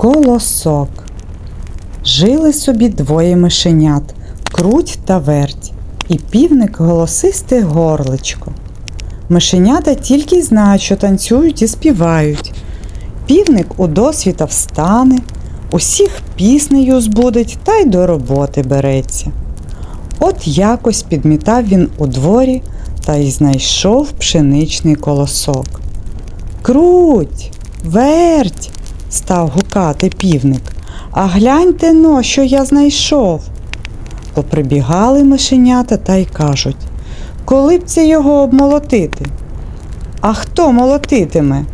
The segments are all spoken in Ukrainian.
Колосок. Жили собі двоє мишенят круть та верть, і півник голосисте горличко. Мишенята тільки й знають, що танцюють і співають. Півник у досвіта встане, усіх піснею збудить та й до роботи береться. От якось підмітав він у дворі та й знайшов пшеничний колосок. Круть, верть, став гукати півник. А гляньте но, що я знайшов. Поприбігали мишенята та й кажуть, коли б це його обмолотити? А хто молотитиме?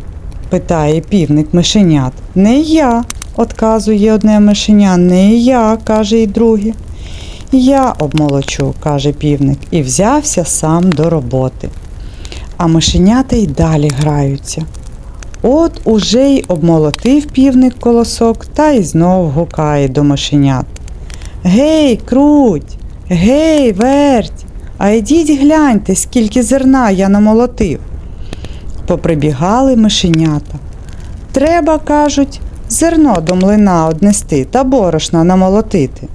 питає півник мишенят. Не я, отказує одне мишеня, не я, каже й друге. Я обмолочу, каже півник, і взявся сам до роботи. А мишенята й далі граються. От уже й обмолотив півник колосок та й знов гукає до мишенят. Гей, круть, гей, верть, а йдіть гляньте, скільки зерна я намолотив. Поприбігали мишенята. Треба, кажуть, зерно до млина однести та борошна намолотити.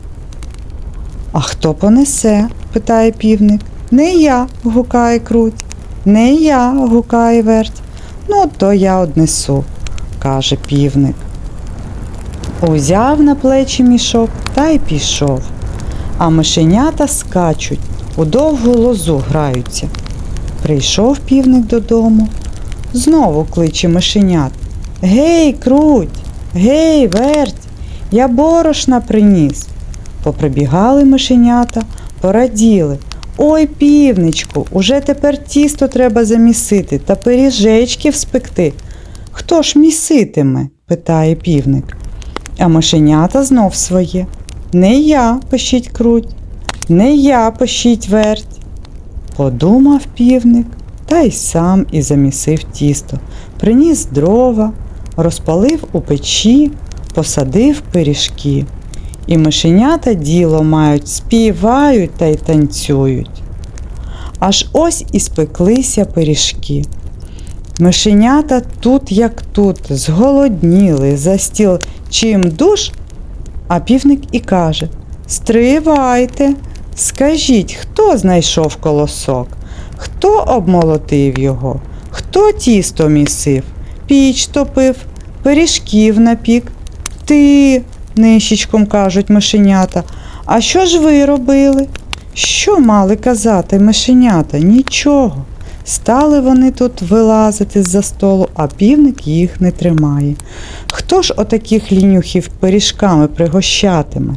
А хто понесе? питає півник. Не я, гукає круть. Не я, гукає верть. Ну, то я однесу, каже півник. Узяв на плечі мішок та й пішов. А мишенята скачуть, у довгу лозу граються. Прийшов півник додому, знову кличе мишенят. Гей, круть, гей, верть, я борошна приніс. Поприбігали мишенята, пораділи. Ой, півничку, уже тепер тісто треба замісити та пиріжечків спекти. Хто ж міситиме? питає півник. А мишенята знов своє. Не я пишіть круть, не я пишіть верть. Подумав півник та й сам і замісив тісто, приніс дрова, розпалив у печі, посадив пиріжки. І мишенята діло мають, співають та й танцюють. Аж ось і спеклися пиріжки. Мишенята тут, як тут, зголодніли за стіл чим душ, а півник і каже Стривайте, скажіть, хто знайшов колосок, хто обмолотив його, хто тісто місив, піч топив, пиріжків напік. Ти, нищечком кажуть мишенята. А що ж ви робили? Що мали казати мишенята? Нічого. Стали вони тут вилазити з-за столу, а півник їх не тримає. Хто ж отаких лінюхів пиріжками пригощатиме?